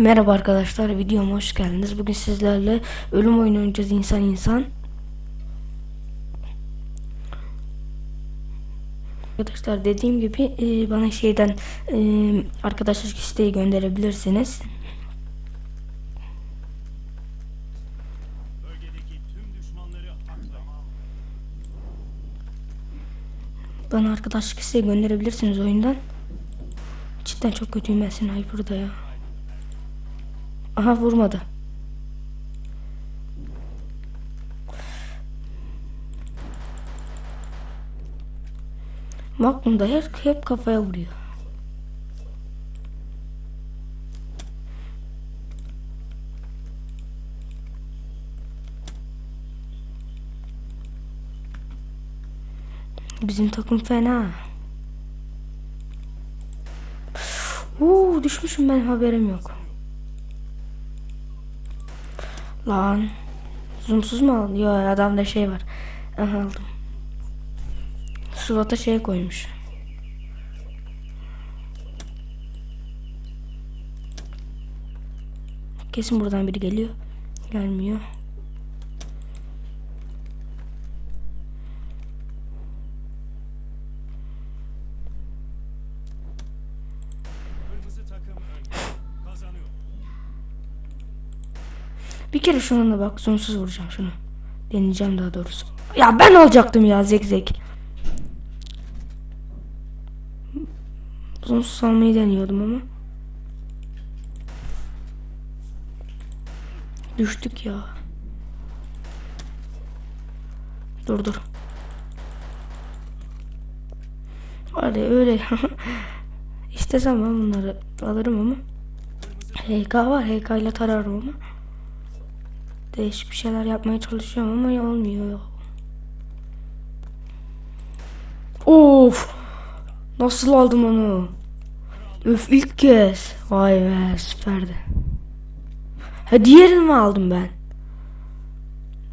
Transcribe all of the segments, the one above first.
Merhaba arkadaşlar, videoma hoş geldiniz. Bugün sizlerle ölüm oyunu oynayacağız insan insan. Arkadaşlar dediğim gibi e, bana şeyden e, arkadaşlık isteği gönderebilirsiniz. Bana arkadaşlık isteği gönderebilirsiniz oyundan. Cidden çok kötüyüm ben sniper'da ya. Aha vurmadı. Magnum'da hep, hep kafaya vuruyor. Bizim takım fena. Uuu düşmüşüm ben haberim yok. Lan. Zoomsuz mu aldın? Yok adamda şey var. Aha aldım. Surat'a şey koymuş. Kesin buradan biri geliyor. Gelmiyor. Kırmızı takım önde. Kazanıyor. Bir kere şuna bak. Sonsuz vuracağım şunu. Deneyeceğim daha doğrusu. Ya ben alacaktım ya zek zek. Sonsuz almayı deniyordum ama. Düştük ya. Dur dur. Hadi öyle. İstesem ben bunları alırım ama. HK var. HK ile tararım ama. Değişik bir şeyler yapmaya çalışıyorum ama olmuyor. Of! Nasıl aldım onu? Öf ilk kez. Vay be süperdi. Ha diğerini mi aldım ben?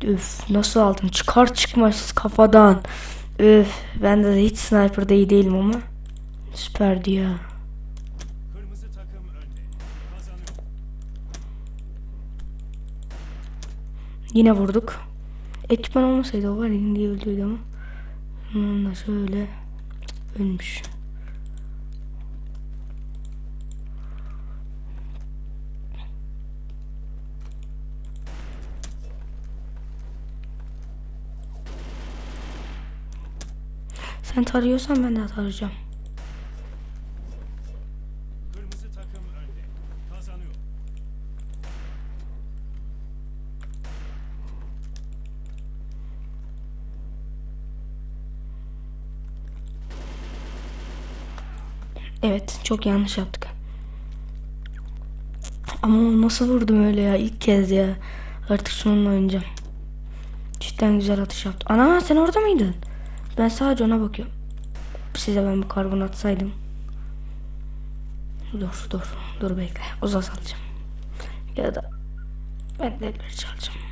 Öf nasıl aldım? Çıkar çıkmaz kafadan. Öf ben de hiç sniper'da iyi değilim ama. Süperdi ya. Kırmızı takım önde. Kazanıyor. Yine vurduk. Ekipman olmasaydı o var ya diye öldüydü ama. Onunla şöyle ölmüş. Sen tarıyorsan ben de tarayacağım. Kırmızı takım önde. Kazanıyor. Evet çok yanlış yaptık. Ama nasıl vurdum öyle ya ilk kez ya. Artık şununla oynayacağım. Cidden güzel atış yaptı. Ana sen orada mıydın? Ben sadece ona bakıyorum. Size ben bir karbon atsaydım. Dur dur dur bekle. Uzas alacağım. Ya da ben de elleri çalacağım.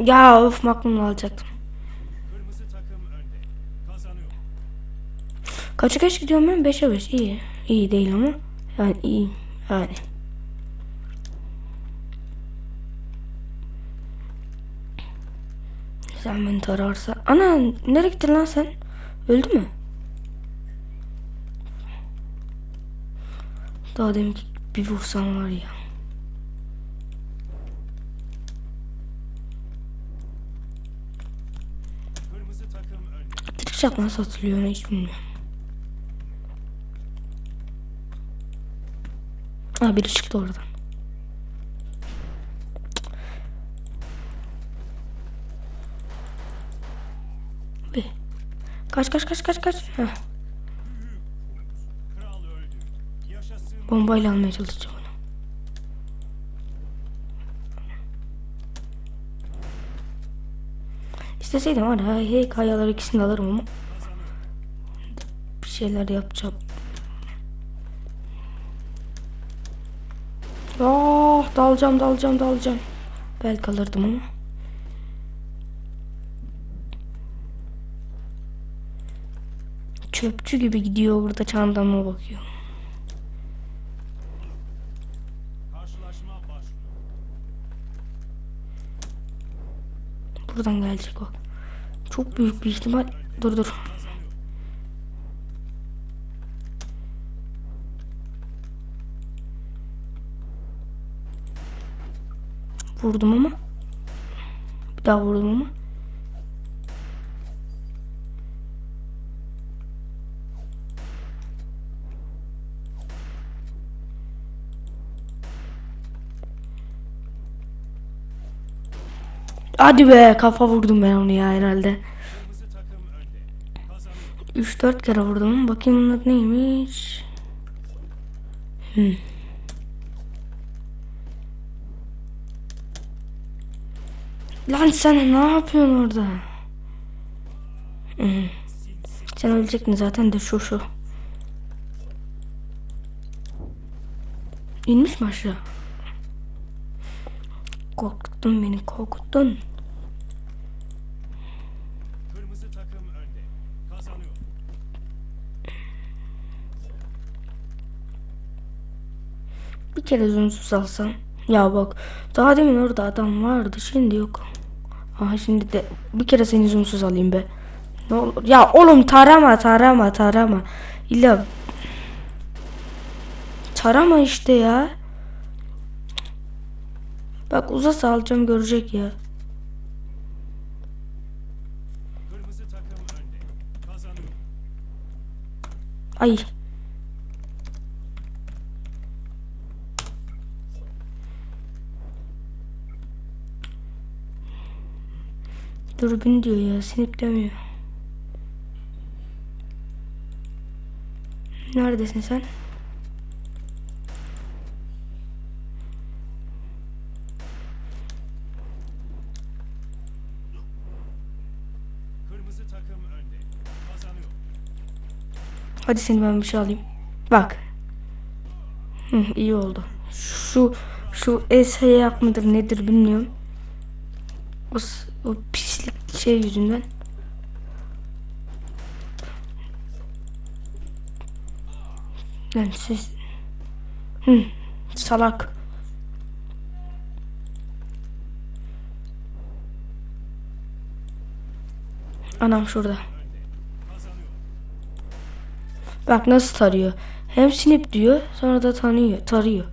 Ya of maklumla alacaktım. Kaça kaç gidiyorum ben? 5'e 5. İyi. İyi değil ama. Yani iyi. Yani. Sen beni tararsa. Ana nereye gittin lan sen? Öldü mü? Daha demin bir vursam var ya. Kırmızı takım Trickshot nasıl atılıyor hiç bilmiyorum. Ha biri çıktı oradan. Uy. Kaç kaç kaç kaç kaç. Heh, bombayla almaya çalışacağım onu. İsteseydim var ya hey kayalar ikisini alırım ama. şeyler yapacağım. Oh dalacağım dalacağım dalacağım. Belki alırdım ama. Çöpçü gibi gidiyor burada çandama bakıyor. Buradan gelecek o. Çok büyük bir ihtimal. Dur dur. Vurdum ama. Bir daha vurdum ama. Hadi be kafa vurdum ben onu ya herhalde. Kırmızı takım önde. Kazanıyor. 3-4 kere vurdum. Bakayım bunun neymiş. Hmm. Lan sen ne yapıyorsun orada? Hmm. Sen ölecektin zaten de şu şu. İnmiş mi aşağı? Korkuttun beni korkuttun. Kırmızı takım önde. Kazanıyor. Bir kere zoomsuz alsam. Ya bak daha demin orada adam vardı şimdi yok. Aha şimdi de bir kere seni zoomsuz alayım be. Ne olur. Ya oğlum tarama tarama tarama. İlla tarama işte ya. Bak uzasa alacağım görecek ya. Ay. Dürbün diyor ya sinip demiyor. Neredesin sen? Kırmızı takım önde. Kazanıyor. Hadi seni ben bir şey alayım. Bak. Hı, iyi oldu. Şu şu S yak mıdır nedir bilmiyorum. O, o pislik şey yüzünden. Lan siz Hı, salak. Anam şurada. Bak nasıl tarıyor. Hem sinip diyor sonra da tanıyor, tarıyor.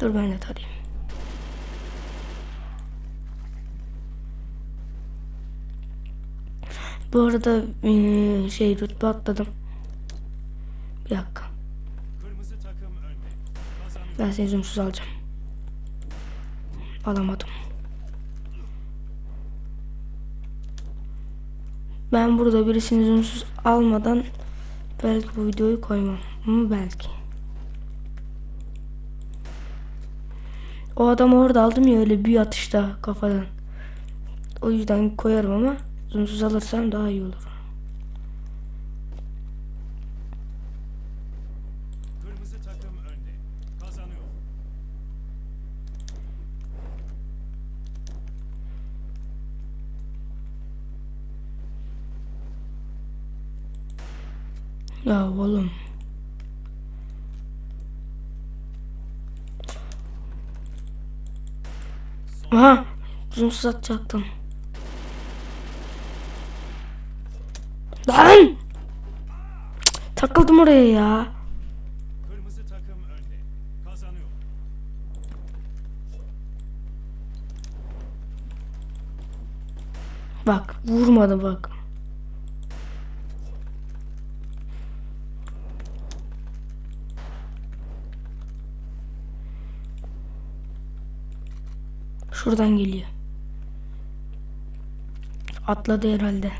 Dur ben de tarayayım. Bu arada eee, şey rütbe atladım. Bir dakika. Ben seni zoomsuz alacağım. Alamadım. Ben burada birisini zoomsuz almadan belki bu videoyu koymam. Ama belki. O adam orada aldım ya öyle bir atışta kafadan. O yüzden koyarım ama zoomsuz alırsam daha iyi olur. Ya oğlum. Aha. Zoomsuz atacaktım. Lan! Cık, Takıldım oraya ya. Kırmızı takım önde. Kazanıyor. Bak vurmadı bak. Şuradan geliyor. Atladı herhalde.